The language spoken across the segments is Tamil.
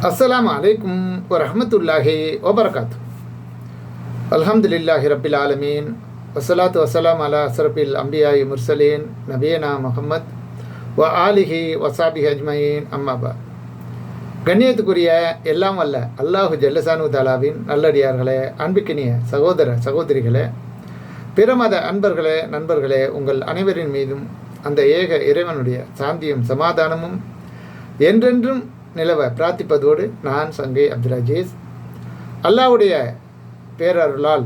அஸ்லாம் அலைக்கும் வரஹமத்துல்லாஹி வபரகாத்து அல்ஹம்துலில்லாஹி ரபில் ஆலமீன் வசலாத் வசலாம் அலா அசரபில் அம்பியாயி முர்சலீன் நபியனா முஹம்மத் வ ஆலிஹி வசாபி அஜ்மயின் அம்மாபா கண்ணியத்துக்குரிய எல்லாம் வல்ல அல்லாஹு ஜல்லசானு தாலாவின் நல்லடியார்களே அன்பிக்கினிய சகோதர சகோதரிகளே பிறமத அன்பர்களே நண்பர்களே உங்கள் அனைவரின் மீதும் அந்த ஏக இறைவனுடைய சாந்தியும் சமாதானமும் என்றென்றும் நிலவ பிரார்த்திப்பதோடு நான் சங்கை அப்துல் அஜீஸ் அல்லாவுடைய பேரருளால்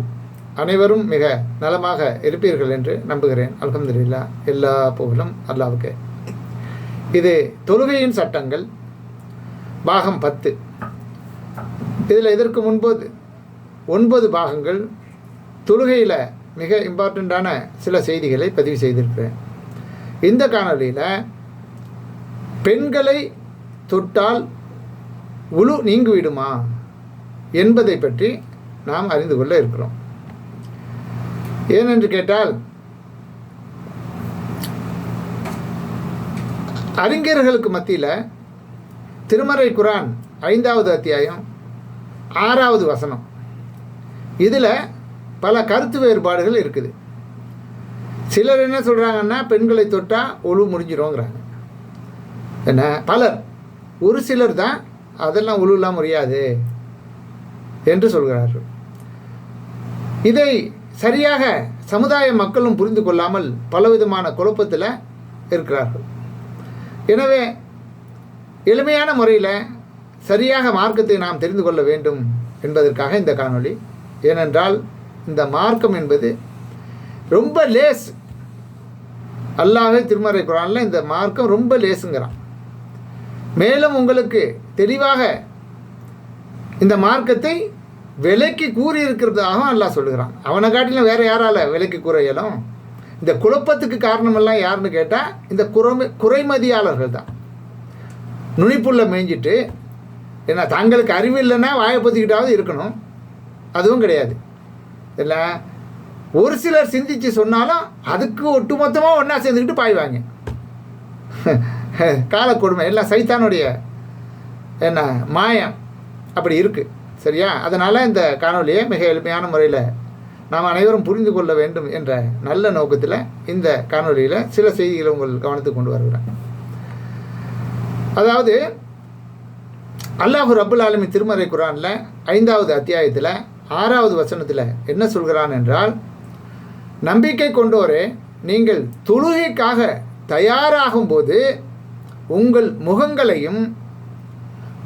அனைவரும் மிக நலமாக இருப்பீர்கள் என்று நம்புகிறேன். அல்ஹம்துலில்லா எல்லா புகழும் அல்லாவுக்கு இது தொழுகையின் சட்டங்கள் பாகம் பத்து. இதில் இதற்கு முன்பது ஒன்பது பாகங்கள் தொழுகையில் மிக இம்பார்ட்டண்ட்டான சில செய்திகளை பதிவு செய்திருக்கிறேன். இந்த காணொலியில் பெண்களை தொட்டால் உழு நீங்கிவிடுமா என்பதை பற்றி நாம் அறிந்து கொள்ள இருக்கிறோம். ஏனென்று கேட்டால் அறிஞர்களுக்கு மத்தியில் திருமறை குரான் ஐந்தாவது அத்தியாயம் ஆறாவது வசனம். இதில் பல கருத்து வேறுபாடுகள் இருக்குது. சிலர் என்ன சொல்கிறாங்கன்னா பெண்களை தொட்டால் ஒழு முடிஞ்சிருங்கிறாங்க என்ன? பலர். ஒரு சிலர் தான் அதெல்லாம் உழுவலாம் முடியாது என்று சொல்கிறார்கள். இதை சரியாக சமுதாய மக்களும் புரிந்து கொள்ளாமல் பலவிதமான குழப்பத்தில் இருக்கிறார்கள். எனவே எளிமையான முறையில் சரியாக மார்க்கத்தை நாம் தெரிந்து கொள்ள வேண்டும் என்பதற்காக இந்த காணொளி. ஏனென்றால் இந்த மார்க்கம் என்பது ரொம்ப லேஸ். அல்லாவே திருமறை குரானில் இந்த மார்க்கம் ரொம்ப லேசுங்கிறான். மேலும் உங்களுக்கு தெளிவாக இந்த மார்க்கத்தை விலைக்கு கூறி இருக்கிறதாகவும் அல்லாஹ் சொல்லுகிறான். அவனை காட்டிலும் வேறு யாரால் விலைக்கு கூற இயலும்? இந்த குழப்பத்துக்கு காரணமெல்லாம் யாருன்னு கேட்டால் இந்த குறைமை குறைமதியாளர்கள் தான் நுனிப்புள்ள மேய்ஞ்சிட்டு ஏன்னா தங்களுக்கு அறிவு இல்லைன்னா வாயை பற்றிக்கிட்டாவது இருக்கணும். அதுவும் கிடையாது. இல்லை ஒரு சிலர் சிந்திச்சு சொன்னாலும் அதுக்கு ஒட்டுமொத்தமாக ஒன்றா சேர்ந்துக்கிட்டு பாய்வாங்க. காலக்கொடுமை எல்லாம் சைத்தானுடைய என்ன மாயம். அப்படி இருக்குது சரியா? அதனால் இந்த காணொலியை மிக எளிமையான முறையில் நாம் அனைவரும் புரிந்து கொள்ள வேண்டும் என்ற நல்ல நோக்கத்தில் இந்த காணொலியில் சில செய்திகளை உங்கள் கவனத்துக்கு கொண்டு வருகிறேன். அதாவது அல்லாஹு ரபுல் ஆலமி திருமறை குரானில் ஐந்தாவது அத்தியாயத்தில் ஆறாவது வசனத்தில் என்ன சொல்கிறான் என்றால் நம்பிக்கை கொண்டோரே நீங்கள் தொழுகைக்காக தயாராகும்போது உங்கள் முகங்களையும்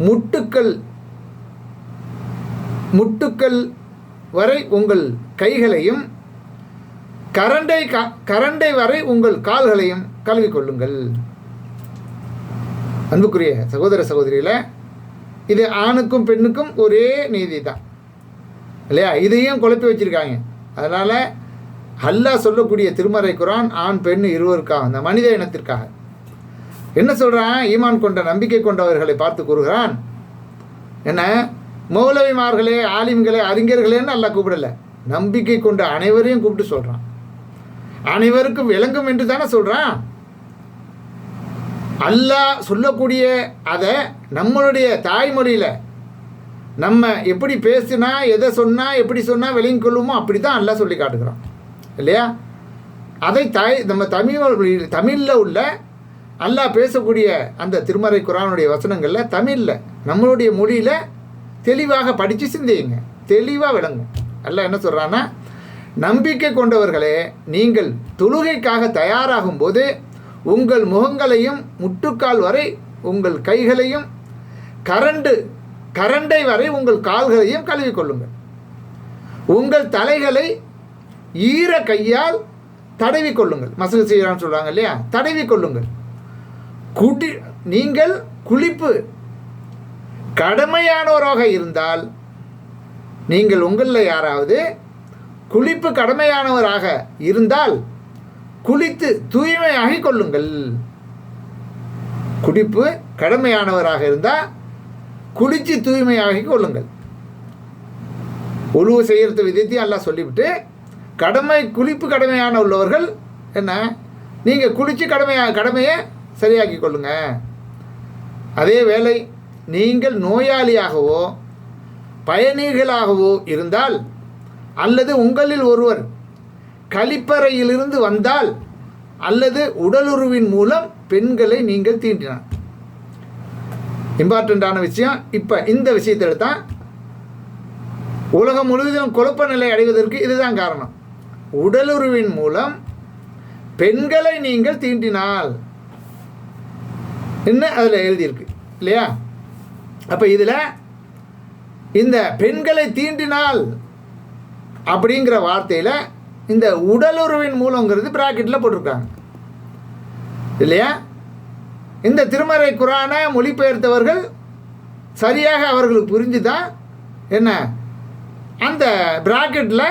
முட்டுக்கள் முட்டுக்கள் வரை உங்கள் கைகளையும் கரண்டை கரண்டை வரை உங்கள் கால்களையும் கழுவி கொள்ளுங்கள். அன்புக்குரிய சகோதர சகோதரியில் இது ஆணுக்கும் பெண்ணுக்கும் ஒரே நீதி தான் இல்லையா? இதையும் குழப்பி வச்சுருக்காங்க. அதனால் அல்லாஹ் சொல்லக்கூடிய திருமறை குரான் ஆண் பெண் இருவருக்காக அந்த மனித இனத்திற்காக. என்ன சொல்கிறான் ஈமான் கொண்ட நம்பிக்கை கொண்டவர்களை பார்த்து கூறுகிறான். என்ன? மௌலவிமார்களே ஆலிம்களே அறிஞர்களேன்னு நல்லா கூப்பிடல. நம்பிக்கை கொண்ட அனைவரையும் கூப்பிட்டு சொல்கிறான் அனைவருக்கும் விளங்கும் என்று தானே சொல்கிறான் அல்லாஹ் சொல்லக்கூடிய அதை நம்மளுடைய தாய்மொழியில் நம்ம எப்படி பேசினா எதை சொன்னால் எப்படி சொன்னால் விளங்கி கொள்ளுமோ அப்படி தான் அல்லாஹ் சொல்லி காட்டுகிறான். இல்லையா? அதை தாய் நம்ம தமிழ் தமிழில் உள்ள அல்லாஹ் பேசக்கூடிய அந்த திருமறை குரானுடைய வசனங்களில் தமிழில் நம்மளுடைய மொழியில் தெளிவாக படித்து சிந்தியுங்க. தெளிவாக விளங்கும். அல்லாஹ் என்ன சொல்கிறான்னா நம்பிக்கை கொண்டவர்களே நீங்கள் தொழுகைக்காக தயாராகும் போது உங்கள் முகங்களையும் முட்டுக்கால் வரை உங்கள் கைகளையும் கரண்டு கரண்டை வரை உங்கள் கால்களையும் கழுவி கொள்ளுங்கள். உங்கள் தலைகளை ஈர கையால் தடவி கொள்ளுங்கள். மசகு செய்கிறான்னு சொல்கிறாங்க இல்லையா? தடவி கொள்ளுங்கள். கூட்டி நீங்கள் குளிப்பு. கடமையானவராக இருந்தால் நீங்கள் உங்களில் யாராவது குளிப்பு கடமையானவராக இருந்தால் குளித்து தூய்மையாகி கொள்ளுங்கள். குடிப்பு கடமையானவராக இருந்தால் குளித்து தூய்மையாகி கொள்ளுங்கள். உழுவு செய்கிறது விதத்தையும் எல்லாம் சொல்லிவிட்டு கடமை குளிப்பு கடமையான உள்ளவர்கள் என்ன? நீங்கள் குளித்து கடமையாக கடமையை சரியாக்கி கொள்ளுங்க அதே வேளை நீங்கள் நோயாளியாகவோ பயணிகளாகவோ இருந்தால் அல்லது உங்களில் ஒருவர் கழிப்பறையிலிருந்து வந்தால் அல்லது உடலுறவின் மூலம் பெண்களை நீங்கள் தீண்டினார். இம்பார்ட்டண்ட்டான விஷயம். இப்போ இந்த விஷயத்தில் தான் உலகம் முழுவதும் குழப்ப நிலை அடைவதற்கு இதுதான் காரணம். உடலுறவின் மூலம் பெண்களை நீங்கள் தீண்டினால் என்ன அதில் எழுதியிருக்கு? இல்லையா? அப்போ இதில் இந்த பெண்களை தீண்டினால் அப்படிங்கிற வார்த்தையில் இந்த உடலுறவின் மூலங்கிறது பிராக்கெட்டில் போட்டிருக்காங்க. இல்லையா? இந்த திருமறை குரானை மொழிபெயர்த்தவர்கள் சரியாக அவர்களுக்கு புரிஞ்சு தான் என்ன? அந்த பிராக்கெட்டில்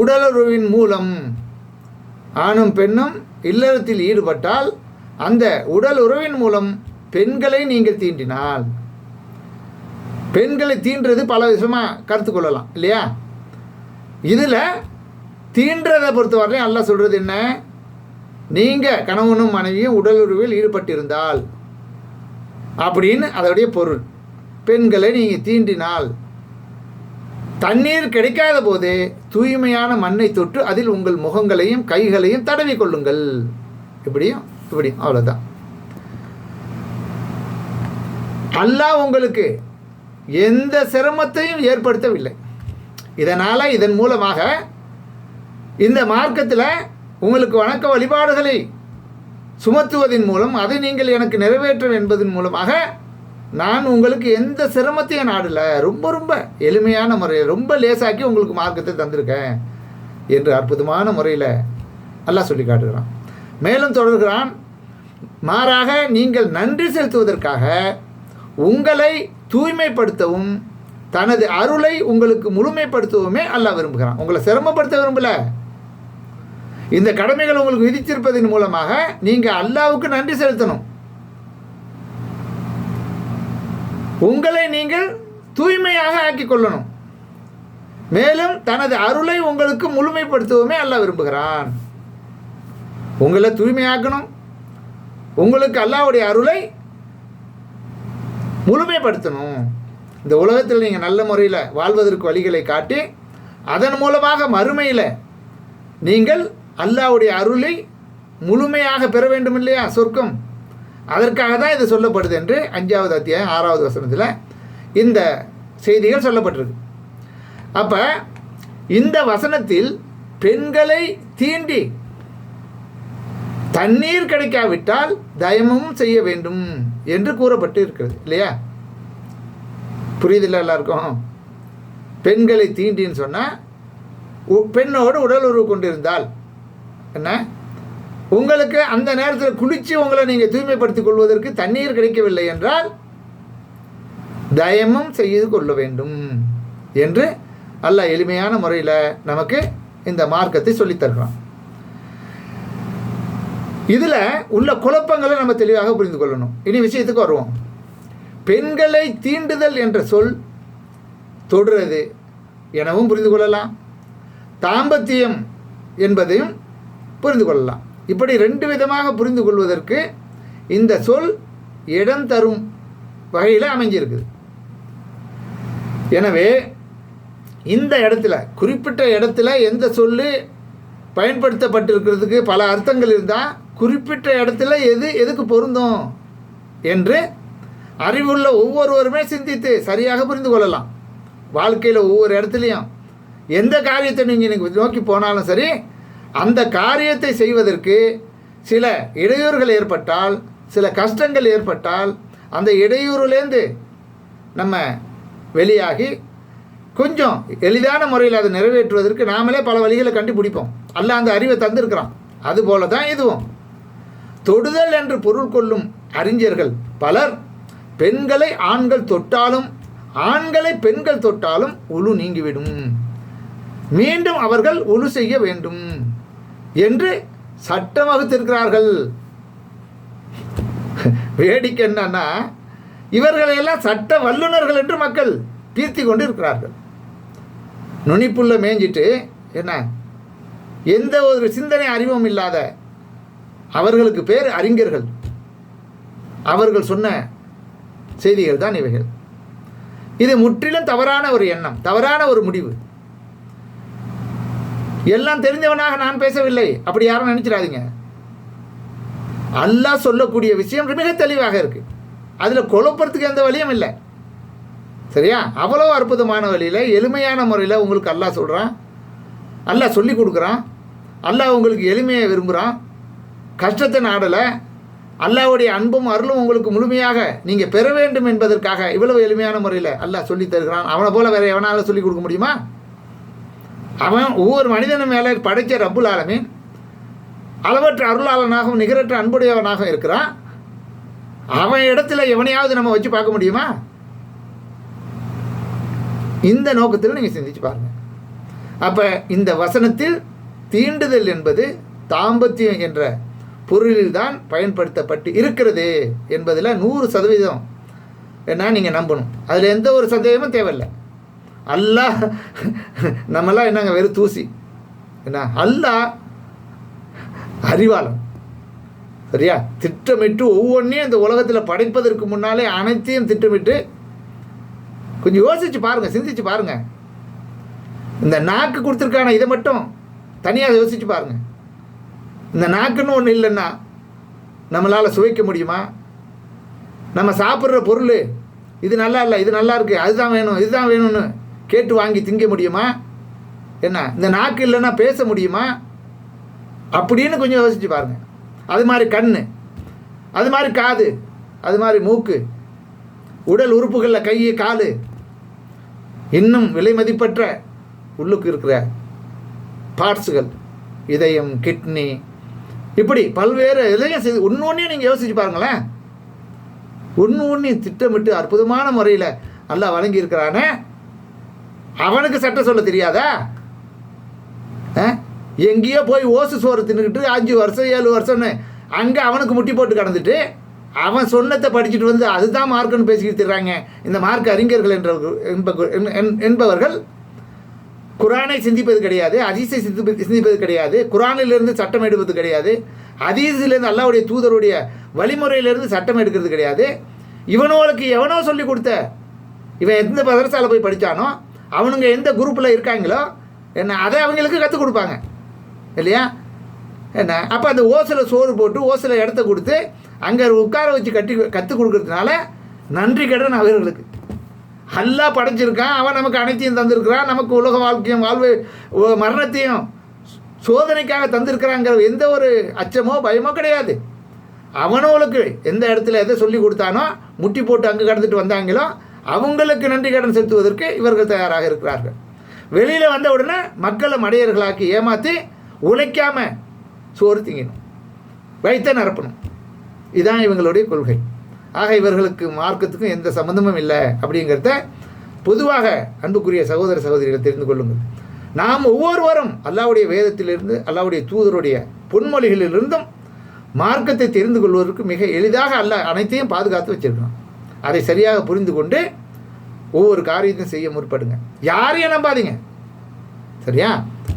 உடலுறவின் மூலம் ஆணும் பெண்ணும் இல்லறத்தில் ஈடுபட்டால் அந்த உடல் உறவின் மூலம் பெண்களை நீங்கள் தீண்டினால் பெண்களை தீண்டுறது பல விஷயமாக கருத்து கொள்ளலாம் இல்லையா? இதில் தீன்றதை பொறுத்தவரையும் அல்ல சொல்கிறது என்ன? நீங்கள் கணவனும் மனைவியும் உடல் உறவில் ஈடுபட்டிருந்தால் அப்படின்னு அதோடைய பொருள். பெண்களை நீங்கள் தீண்டினால் தண்ணீர் கிடைக்காத போதே தூய்மையான மண்ணை தொட்டு அதில் உங்கள் முகங்களையும் கைகளையும் தடவி கொள்ளுங்கள். இப்படியும் இப்படி அவ்வளோதான் அல்லாஹ் உங்களுக்கு எந்த சிரமத்தையும் ஏற்படுத்தவில்லை. இதனால் இதன் மூலமாக இந்த மார்க்கத்தில் உங்களுக்கு வணக்க வழிபாடுகளை சுமத்துவதன் மூலம் அதை நீங்கள் எனக்கு நிறைவேற்றும் என்பதன் மூலமாக நான் உங்களுக்கு எந்த சிரமத்தையும் நாடல ரொம்ப ரொம்ப எளிமையான முறையில் ரொம்ப லேசாக்கி உங்களுக்கு மார்க்கத்தை தந்திருக்கேன் என்று அற்புதமான முறையில் அல்லாஹ் சொல்லி காட்டுகிறான். மேலும் தொடர்கிறான் மாறாக நீங்கள் நன்றி செலுத்துவதற்காக உங்களை தூய்மைப்படுத்தவும் தனது அருளை உங்களுக்கு முழுமைப்படுத்தவுமே அல்லாஹ் விரும்புகிறான். உங்களை சிரமப்படுத்த விரும்பல. இந்த கடமைகள் உங்களுக்கு விதித்திருப்பதன் மூலமாக நீங்கள் அல்லாவுக்கு நன்றி செலுத்தணும். உங்களை நீங்கள் தூய்மையாக ஆக்கிக் கொள்ளணும். மேலும் தனது அருளை உங்களுக்கு முழுமைப்படுத்தவுமே அல்லாஹ் விரும்புகிறான். உங்களை தூய்மையாக்கணும். உங்களுக்கு அல்லாவுடைய அருளை முழுமைப்படுத்தணும். இந்த உலகத்தில் நீங்கள் நல்ல முறையில் வாழ்வதற்கு வழிகளை காட்டி அதன் மூலமாக மறுமையில் நீங்கள் அல்லாவுடைய அருளை முழுமையாக பெற வேண்டும் இல்லையா? சொர்க்கம். அதற்காக தான் இது சொல்லப்படுது என்று அஞ்சாவது அத்தியாயம் ஆறாவது வசனத்தில் இந்த செய்திகள் சொல்லப்பட்டிருக்கு. அப்போ இந்த வசனத்தில் பெண்களை தீண்டி தண்ணீர் கிடைக்காவிட்டால் தயமும் செய்ய வேண்டும் என்று கூறப்பட்டு இருக்கிறது இல்லையா? புரியுதில்ல எல்லாருக்கும்? பெண்களை தீண்டின்னு சொன்னால் பெண்ணோடு உடல் உறவு கொண்டிருந்தால் என்ன? உங்களுக்கு அந்த நேரத்தில் குளித்து உங்களை நீங்கள் தூய்மைப்படுத்திக் கொள்வதற்கு தண்ணீர் கிடைக்கவில்லை என்றால் தயமும் செய்து கொள்ள வேண்டும் என்று அல்ல எளிமையான முறையில் நமக்கு இந்த மார்க்கத்தை சொல்லித்தருகிறான் இதில் உள்ள குழப்பங்களை நம்ம தெளிவாக புரிந்து கொள்ளணும். இனி விஷயத்துக்கு வருவோம். பெண்களை தீண்டுதல் என்ற சொல் தொடுறது எனவும் புரிந்து கொள்ளலாம். தாம்பத்தியம் என்பதையும் புரிந்து கொள்ளலாம். இப்படி ரெண்டு விதமாக புரிந்து கொள்வதற்கு இந்த சொல் இடம் தரும் வகையில் அமைஞ்சிருக்குது எனவே இந்த இடத்துல குறிப்பிட்ட இடத்துல எந்த சொல்லு பயன்படுத்தப்பட்டிருக்கிறதுக்கு பல அர்த்தங்கள் இருந்தால் குறிப்பிட்ட இடத்துல எது எதுக்கு பொருந்தும்? என்று அறிவுள்ள ஒவ்வொருவருமே சிந்தித்து சரியாக புரிந்து கொள்ளலாம். வாழ்க்கையில் ஒவ்வொரு இடத்துலையும் எந்த காரியத்தை நீங்கள் நோக்கி போனாலும் சரி அந்த காரியத்தை செய்வதற்கு சில இடையூறுகள் ஏற்பட்டால் சில கஷ்டங்கள் ஏற்பட்டால் அந்த இடையூறுலேருந்து நம்ம வெளியாகி கொஞ்சம் எளிதான முறையில் அதை நிறைவேற்றுவதற்கு நாமளே பல வழிகளை கண்டுபிடிப்போம். அல்ல அந்த அறிவை தந்திருக்கிறோம் அதுபோல தான் இதுவும். தொடுதல் என்று பொருள் கொள்ளும் அறிஞர்கள் பலர் பெண்களை ஆண்கள் தொட்டாலும் ஆண்களை பெண்கள் தொட்டாலும் உழு நீங்கிவிடும். மீண்டும் அவர்கள் உழு செய்ய வேண்டும் என்று சட்டம் வகுத்திருக்கிறார்கள். வேடிக்கை என்னன்னா இவர்களையெல்லாம் சட்ட வல்லுநர்கள் என்று மக்கள் தீர்த்தி கொண்டு இருக்கிறார்கள் நுனிப்புள்ள மேய்ஞ்சிட்டு என்ன? எந்த ஒரு சிந்தனை அறிவும் இல்லாத அவர்களுக்கு பேர் அறிஞர்கள். அவர்கள் சொன்ன செய்திகள் தான் இவைகள். இது முற்றிலும் தவறான ஒரு எண்ணம் தவறான ஒரு முடிவு. எல்லாம் தெரிஞ்சவனாக நான் பேசவில்லை அப்படி யாரும் நினைச்சிடாதீங்க. அல்லாஹ் சொல்லக்கூடிய விஷயம் மிக தெளிவாக இருக்கு. அதில் குழப்பறதுக்கு எந்த வழியும் இல்லை. சரியா? அவ்வளோ அற்புதமான வழியில் எளிமையான முறையில் உங்களுக்கு அல்லாஹ் சொல்கிறான் அல்லாஹ் சொல்லி கொடுக்குறான். அல்லாஹ் உங்களுக்கு எளிமையை விரும்புகிறான் கஷ்டத்தை நாடலை அல்லாவுடைய அன்பும் அருளும் உங்களுக்கு முழுமையாக நீங்கள் பெற வேண்டும் என்பதற்காக இவ்வளவு எளிமையான முறையில் அல்லாஹ் சொல்லி தருகிறான். அவனை போல வேற எவனால் சொல்லி கொடுக்க முடியுமா? அவன் ஒவ்வொரு மனிதனும் மேலே படைத்த ரப்புல் ஆலமின். அளவற்ற அருளாளனாகவும் நிகரற்ற அன்புடையவனாகவும் இருக்கிறான். அவன் இடத்துல எவனையாவது நம்ம வச்சு பார்க்க முடியுமா? இந்த நோக்கத்தில் நீங்கள் சிந்திச்சு பாருங்க. அப்போ இந்த வசனத்தில் தீண்டுதல் என்பது தாம்பத்தியம் என்ற பொருளில்தான் பயன்படுத்தப்பட்டு இருக்கிறது என்பதில் நூறு சதவீதம் என்ன நீங்கள் நம்பணும். அதில் எந்த ஒரு சந்தேகமும் தேவையில்லை. அல்லாஹ் நம்மளாம் என்னங்க வெறும் தூசி. என்ன? அல்லாஹ் அறிவாளன். சரியா? திட்டமிட்டு ஒவ்வொன்றையும் இந்த உலகத்தில் படைப்பதற்கு முன்னாலே அனைத்தையும் திட்டமிட்டு கொஞ்சம் யோசிச்சு பாருங்கள் சிந்திச்சு பாருங்கள் இந்த நாக்கு கொடுத்துருக்கான இதை மட்டும் தனியாக யோசிச்சு பாருங்கள் இந்த நாக்குன்னு ஒன்று இல்லைன்னா நம்மளால் சுவைக்க முடியுமா? நம்ம சாப்பிட்ற பொருள் இது நல்லா இல்லை இது நல்லா இருக்குது அதுதான் வேணும் இதுதான் வேணும்னு கேட்டு வாங்கி திங்க முடியுமா? என்ன இந்த நாக்கு இல்லைன்னா பேச முடியுமா? அப்படின்னு கொஞ்சம் யோசிச்சு பாருங்க. அது மாதிரி கண் அது மாதிரி காது அது மாதிரி மூக்கு உடல் உறுப்புகளில் கை காலு இன்னும் விலை மதிப்பற்ற உள்ளுக்கு இருக்கிற பார்ட்ஸுகள் இதயம் கிட்னி இப்படி பல்வேறு இதையும் செய்து ஒன்று ஒன்றையும் நீங்கள் யோசிச்சு பாருங்களேன். ஒன்று ஒன்றையும் திட்டமிட்டு அற்புதமான முறையில் நல்லா வழங்கியிருக்கிறானே. அவனுக்கு சட்டம் சொல்ல தெரியாதா? ஆ? எங்கேயோ போய் ஓசு சோறு தின்னுக்கிட்டு அஞ்சு வருஷம் ஏழு வருஷம்னு அங்கே அவனுக்கு முட்டி போட்டு கடந்துட்டு அவன் சொன்னதை படிச்சுட்டு வந்து அதுதான் மார்க்குன்னு பேசிக்கிட்டு தர்றாங்க இந்த மார்க் அறிஞர்கள் என்ற என்- என்பவர்கள் குரானை சிந்திப்பது கிடையாது அதிசை சிந்திப்பது சிந்திப்பது கிடையாது குரானிலிருந்து சட்டம் எடுப்பது கிடையாது அதீசிலிருந்து அல்லாவுடைய தூதருடைய வழிமுறையிலிருந்து சட்டம் எடுக்கிறது கிடையாது. இவனோளுக்கு எவனோ சொல்லி கொடுத்த இவன் எந்த மதரசால போய் படித்தானோ அவனுங்க எந்த குரூப்பில் இருக்காங்களோ என்ன அதை அவங்களுக்கு கற்றுக் கொடுப்பாங்க. இல்லையா? என்ன? அப்போ அந்த ஓசில் சோறு போட்டு ஓசில் இடத்த கொடுத்து அங்கே உட்கார வச்சு கட்டி கற்றுக் கொடுக்கறதுனால நன்றி கடன் அவர்களுக்கு அல்லாஹ் படைச்சிருக்கான். அவன் நமக்கு அனைத்தையும் தந்திருக்கிறான். நமக்கு உலக வாழ்க்கையும் வாழ்வு மரணத்தையும் சோதனைக்காக தந்திருக்கிறாங்கிற எந்த ஒரு அச்சமோ பயமோ கிடையாது. அவனவளுக்கு எந்த இடத்துல எதை சொல்லி கொடுத்தானோ முட்டி போட்டு அங்கே கடந்துட்டு வந்தாங்களோ அவங்களுக்கு நன்றி கடன் செலுத்துவதற்கு இவர்கள் தயாராக இருக்கிறார்கள். வெளியில் வந்த உடனே மக்களை மடையர்களாக்கி ஏமாற்றி உழைக்காமல் சோறு திங்கணும். வைத்த நிரப்பணும். இதுதான் இவங்களுடைய கொள்கை. ஆக இவர்களுக்கு மார்க்கத்துக்கும் எந்த சம்மந்தமும் இல்லை அப்படிங்கிறத பொதுவாக அன்புக்குரிய சகோதர சகோதரிகள் தெரிந்து கொள்ளுங்கள். நாம் ஒவ்வொருவரும் அல்லாவுடைய வேதத்திலிருந்து அல்லாவுடைய தூதருடைய பொன்மொழிகளிலிருந்தும் மார்க்கத்தை தெரிந்து கொள்வதற்கு மிக எளிதாக அல்ல அனைத்தையும் பாதுகாத்து வச்சிருக்கிறான். அதை சரியாக புரிந்து கொண்டு ஒவ்வொரு காரியத்தையும் செய்ய முற்படுங்க. யாரையும் நம்பாதீங்க. சரியா?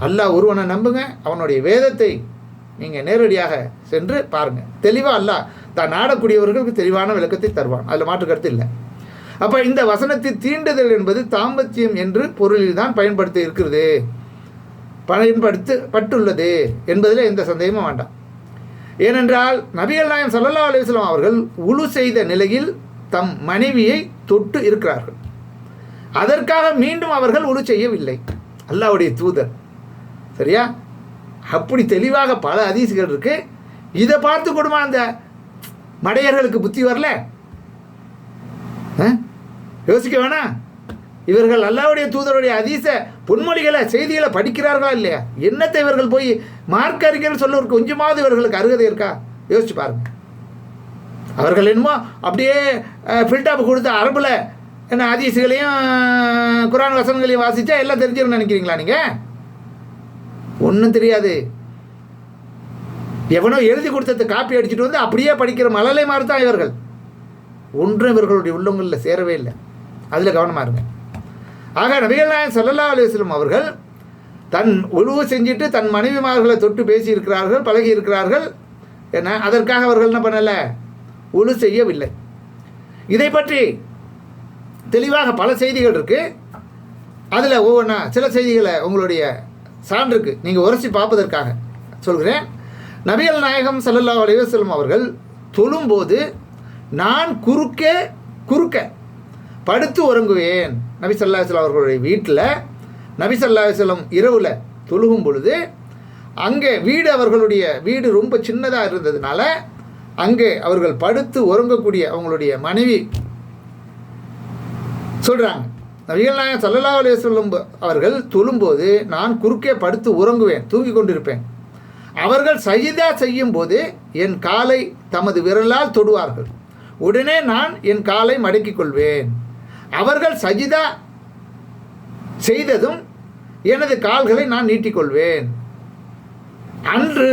அல்லாஹ் ஒருவனை நம்புங்க அவனுடைய வேதத்தை நீங்கள் நேரடியாக சென்று பாருங்கள் தெளிவாக அல்லாஹ் தான் நாடக்கூடியவர்களுக்கு தெளிவான விளக்கத்தை தருவான். அதில் மாற்று கருத்து இல்லை. அப்போ இந்த வசனத்தை தீண்டுதல் என்பது தாம்பத்தியம் என்று பொருளில் தான் பயன்படுத்த இருக்கிறது. பயன்படுத்து பட்டுள்ளது என்பதில் எந்த சந்தேகமும் வேண்டாம். ஏனென்றால் நபிகள் நாயம் சல்லல்லா அலுவலாம் அவர்கள் உழு செய்த நிலையில் தம் மனைவியை தொட்டு இருக்கிறார்கள். அதற்காக மீண்டும் அவர்கள் உழு செய்யவில்லை. அல்லாஹ்வுடைய தூதர். சரியா? அப்படி தெளிவாக பல அதிசுகள் இருக்கு. இதை பார்த்து கொடுமா அந்த மடையர்களுக்கு புத்தி வரல? ஆ? யோசிக்க வேணாம் இவர்கள் அல்லாவுடைய தூதருடைய அதீச பொன்மொழிகளை செய்திகளை படிக்கிறார்களா இல்லையா? என்னத்தை இவர்கள் போய் மார்க்க அறிஞர்கள் சொல்ல ஒரு கொஞ்சமாவது இவர்களுக்கு அருகதை இருக்கா? யோசிச்சு பாருங்க. அவர்கள் என்னமோ அப்படியே ஃபில்டாப் கொடுத்த அரபில் என்ன அதீசுகளையும் குரான் வசனங்களையும் வாசித்தா எல்லாம் தெரிஞ்சிருன்னு நினைக்கிறீங்களா நீங்கள் ஒன்றும் தெரியாது. எவனோ எழுதி கொடுத்தது காப்பி அடிச்சுட்டு வந்து அப்படியே படிக்கிற மழலை மாதிரி தான் இவர்கள். ஒன்றும் இவர்களுடைய உள்ளங்களில் சேரவே இல்லை. அதில் கவனமாக இருங்க. ஆக நபிகள் நாயன் சல்லல்லா அலுவலம் அவர்கள் தன் உழுவு செஞ்சுட்டு தன் மனைவிமார்களை தொட்டு பேசி இருக்கிறார்கள் பழகி இருக்கிறார்கள் என்ன? அதற்காக அவர்கள் என்ன பண்ணலை? உழு செய்யவில்லை. இதை பற்றி தெளிவாக பல செய்திகள் இருக்குது அதில் ஒவ்வொன்றா சில செய்திகளை உங்களுடைய சான்றுக்கு நீங்கள் உரசி பார்ப்பதற்காக சொல்கிறேன். நபிகள் நாயகம் சல்லல்லா அலைஹி அவர்கள் தொழும்போது நான் குறுக்கே குறுக்க படுத்து உறங்குவேன். நபி சல்லா அலைஹி அவர்களுடைய வீட்டில் நபி சல்லா அலைஹி இரவில் தொழுகும் பொழுது அங்கே வீடு அவர்களுடைய வீடு ரொம்ப சின்னதாக இருந்ததுனால அங்கே அவர்கள் படுத்து உறங்கக்கூடிய அவங்களுடைய மனைவி சொல்கிறாங்க நபிகள் நாயகம் சல்லல்லா அலைய சொல்லும் அவர்கள் தொழும்போது நான் குறுக்கே படுத்து உறங்குவேன் தூங்கி கொண்டிருப்பேன். அவர்கள் சஜிதா செய்யும் போது என் காலை தமது விரலால் தொடுவார்கள். உடனே நான் என் காலை மடக்கிக் கொள்வேன். அவர்கள் சஜிதா செய்ததும் எனது கால்களை நான் நீட்டிக்கொள்வேன் அன்று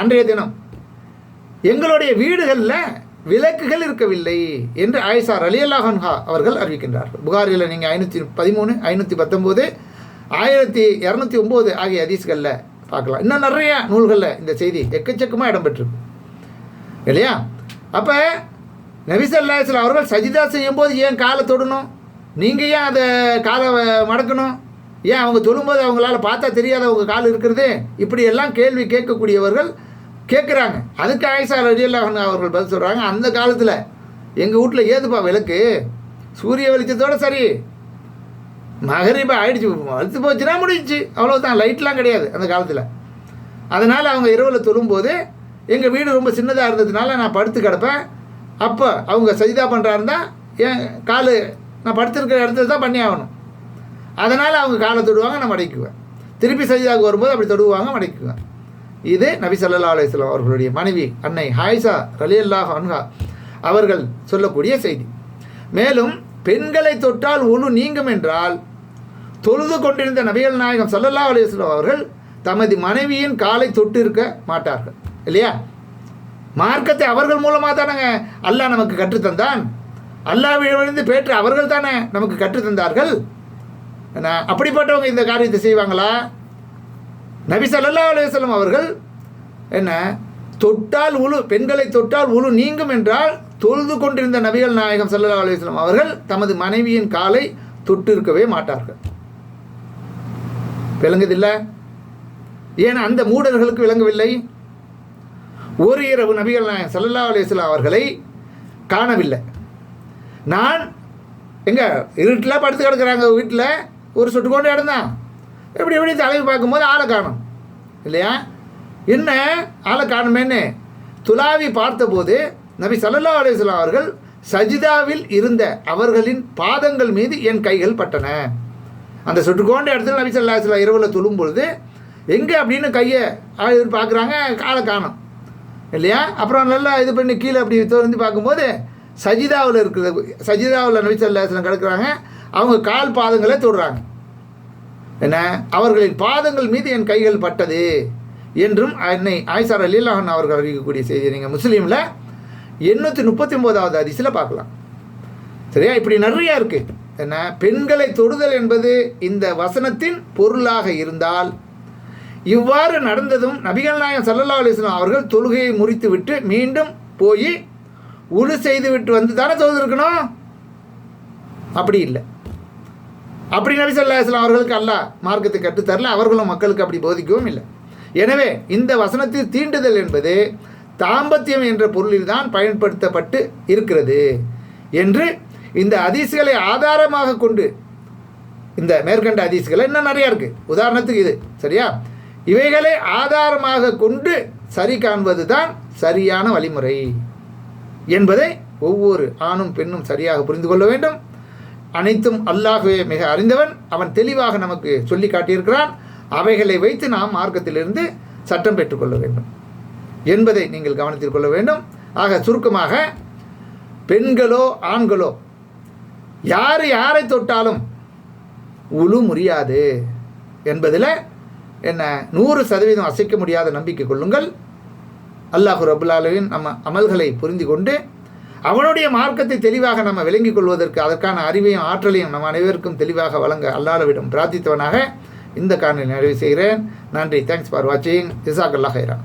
அன்றைய தினம் எங்களுடைய வீடுகளில் விளக்குகள் இருக்கவில்லை என்று ஆயிஷா அலியல்லாஹன்ஹா அவர்கள் அறிவிக்கின்றார்கள். புகாரில் நீங்கள் ஐநூற்றி பதிமூணு ஐநூற்றி பத்தொம்போது ஆயிரத்தி இரநூத்தி ஒம்பது ஆகிய ஹதீஸ்களில் பார்க்கலாம். இன்னும் நிறைய நூல்களில் இந்த செய்தி எக்கச்சக்கமாக இடம்பெற்றிருக்கு. இல்லையா? அப்போ நபிசல்லாசில் அவர்கள் சஜிதா செய்யும்போது ஏன் காலை தொடணும்? நீங்கள் ஏன் அதை காலை மடக்கணும்? ஏன் அவங்க தொழும்போது அவங்களால பார்த்தா தெரியாத அவங்க கால் இருக்கிறது? இப்படி எல்லாம் கேள்வி கேட்கக்கூடியவர்கள் கேட்குறாங்க. அதுக்கு ஆயிஷா ரஜியல்லாஹன் அவர்கள் பதில் சொல்கிறாங்க அந்த காலத்தில் எங்கள் வீட்டில் ஏதுப்பா விளக்கு? சூரிய வெளிச்சத்தோடு சரி. மகரிபா ஆயிடுச்சு. மறுத்து போச்சுன்னா முடிஞ்சிச்சு. அவ்வளோதான் லைட்லாம் கிடையாது அந்த காலத்தில். அதனால் அவங்க இரவில் தொழும்போது எங்கள் வீடு ரொம்ப சின்னதாக இருந்ததுனால நான் படுத்து கிடப்பேன். அப்போ அவங்க சஜிதா பண்ணுறா இருந்தால் என் கால் நான் படுத்திருக்கிற இடத்துல தான் பண்ணி ஆகணும். அதனால் அவங்க காலை தொடுவாங்க நான் மடக்குவேன் திருப்பி சஜிதாவுக்கு வரும்போது அப்படி தொடுவாங்க மடக்குவேன் இது நபி சல்லா அலிஸ்லாம் அவர்களுடைய மனைவி அன்னை ஹாய்சா ரலியல்லாஹ் அன்ஹா அவர்கள் சொல்லக்கூடிய செய்தி. மேலும் பெண்களை தொட்டால் ஒழு நீங்கும் என்றால் தொழுது கொண்டிருந்த நபிகள் நாயகம் சல்லல்லா அலிஸ்லாம் அவர்கள் தமது மனைவியின் காலை தொட்டு இருக்க மாட்டார்கள். இல்லையா? மார்க்கத்தை அவர்கள் மூலமாக தானேங்க அல்லாஹ் நமக்கு கற்றுத்தந்தான். அல்லாவிலிருந்து பேற்று அவர்கள் தானே நமக்கு கற்றுத்தந்தார்கள். என்ன அப்படிப்பட்டவங்க இந்த காரியத்தை செய்வாங்களா? நபி சல்லா அலுவலம் அவர்கள் என்ன? தொட்டால் உழு பெண்களை தொட்டால் உழு நீங்கும் என்றால் தொழுது கொண்டிருந்த நபிகள் நாயகம் சல்லா அலுவலம் அவர்கள் தமது மனைவியின் காலை தொட்டு இருக்கவே மாட்டார்கள். விளங்குதில்லை? ஏன் அந்த மூடர்களுக்கு விளங்கவில்லை? ஒரு இரவு நபிகள் நாயகம் சல்லா அலிஸ்லா அவர்களை காணவில்லை. நான் எங்க இருட்டில் படுத்து கிடக்குறாங்க வீட்டில். ஒரு சொட்டு கொண்டு இடந்தான் எப்படி எப்படி தலைவி பார்க்கும்போது ஆளை காணும்? இல்லையா? என்ன ஆளை காணுமேன்னு துலாவி பார்த்தபோது நபி சல்லல்லா அலுவலாம் அவர்கள் சஜிதாவில் இருந்த அவர்களின் பாதங்கள் மீது என் கைகள் பட்டன. அந்த சுட்டுக்கோண்ட இடத்துல நபி சல்லா இரவில் தொழும் பொழுது எங்கே அப்படின்னு கையை பார்க்குறாங்க காலை காணும். இல்லையா? அப்புறம் நல்லா இது பண்ணி கீழே அப்படி திறந்து பார்க்கும்போது சஜிதாவில் இருக்கிற சஜிதாவில் நபி சல்லா அலுவலாம் அவங்க கால் பாதங்களை தொடுறாங்க. என்ன? அவர்களின் பாதங்கள் மீது என் கைகள் பட்டது என்றும் என்னை ஆயிசார் அலிலாஹன் அவர்கள் அறிவிக்கக்கூடிய செய்தி. நீங்கள் முஸ்லீமில் எண்ணூற்றி முப்பத்தி ஒம்போதாவது அதிசில் பார்க்கலாம். சரியா? இப்படி நிறையா இருக்குது பெண்களை தொடுதல் என்பது இந்த வசனத்தின் பொருளாக இருந்தால் இவ்வாறு நடந்ததும் நபிகள் நாயகம் சல்லா அலிஸ்லாம் அவர்கள் தொழுகையை முறித்துவிட்டு மீண்டும் போய் உழு செய்து விட்டு வந்து தானே தொழுதுருக்கணும் அப்படி இல்லை. அப்படி நபி சொல்லா இஸ்லாம் அவர்களுக்கு அல்ல மார்க்கத்தை கற்றுத்தரல அவர்களும் மக்களுக்கு அப்படி போதிக்கவும் இல்லை. எனவே இந்த வசனத்தில் தீண்டுதல் என்பது தாம்பத்தியம் என்ற பொருளில்தான் பயன்படுத்தப்பட்டு இருக்கிறது என்று இந்த அதிசுகளை ஆதாரமாக கொண்டு இந்த மேற்கண்ட அதிசுகளை இன்னும் நிறையா இருக்குது உதாரணத்துக்கு இது சரியா? இவைகளை ஆதாரமாக கொண்டு சரி காண்பது தான் சரியான வழிமுறை என்பதை ஒவ்வொரு ஆணும் பெண்ணும் சரியாக புரிந்து கொள்ள வேண்டும். அனைத்தும் அல்லாஹுவே மிக அறிந்தவன். அவன் தெளிவாக நமக்கு சொல்லி காட்டியிருக்கிறான். அவைகளை வைத்து நாம் மார்க்கத்திலிருந்து சட்டம் பெற்றுக்கொள்ள வேண்டும் என்பதை நீங்கள் கவனத்தில் கொள்ள வேண்டும். ஆக சுருக்கமாக பெண்களோ ஆண்களோ யார் யாரை தொட்டாலும் உழு முடியாது என்பதில் என்ன நூறு சதவீதம் அசைக்க முடியாத நம்பிக்கை கொள்ளுங்கள். அல்லாஹு ரபுல்லாலுவின் நம்ம அமல்களை புரிந்து கொண்டு அவனுடைய மார்க்கத்தை தெளிவாக நம்ம விளங்கிக் கொள்வதற்கு அதற்கான அறிவையும் ஆற்றலையும் நம் அனைவருக்கும் தெளிவாக வழங்க அல்லாஹ்விடம் பிரார்த்தித்தவனாக இந்த காணொலி நிறைவு செய்கிறேன். நன்றி. தேங்க்ஸ் ஃபார் வாட்சிங் ஜிசாக் அல்லா ஹைரா